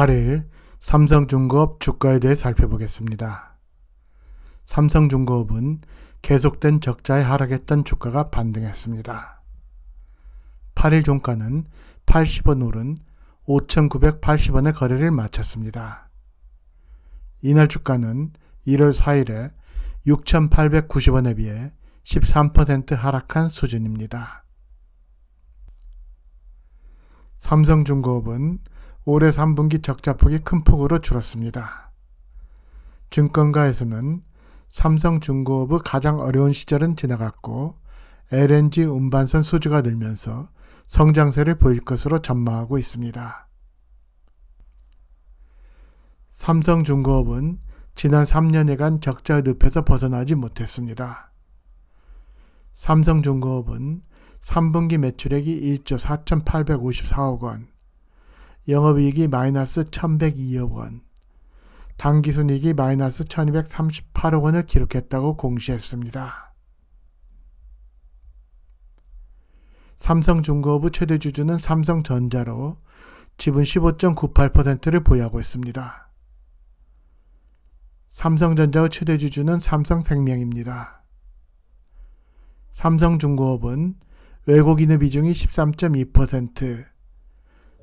8일 삼성중공업 주가에 대해 살펴보겠습니다. 삼성중공업은 계속된 적자에 하락했던 주가가 반등했습니다. 8일 종가는 80원 오른 5,980원의 거래를 마쳤습니다. 이날 주가는 1월 4일에 6,890원에 비해 13% 하락한 수준입니다. 삼성중공업은 올해 3분기 적자폭이 큰 폭으로 줄었습니다. 증권가에서는 삼성중공업의 가장 어려운 시절은 지나갔고 LNG 운반선 수주가 늘면서 성장세를 보일 것으로 전망하고 있습니다. 삼성중공업은 지난 3년여간 적자의 늪에서 벗어나지 못했습니다. 삼성중공업은 3분기 매출액이 1조 4,854억 원, 영업이익이 마이너스 1,102억 원, 당기순이익이 마이너스 1,238억 원을 기록했다고 공시했습니다. 삼성중공업의 최대 주주는 삼성전자로 지분 15.98%를 보유하고 있습니다. 삼성전자의 최대 주주는 삼성생명입니다. 삼성중공업은 외국인의 비중이 13.2%,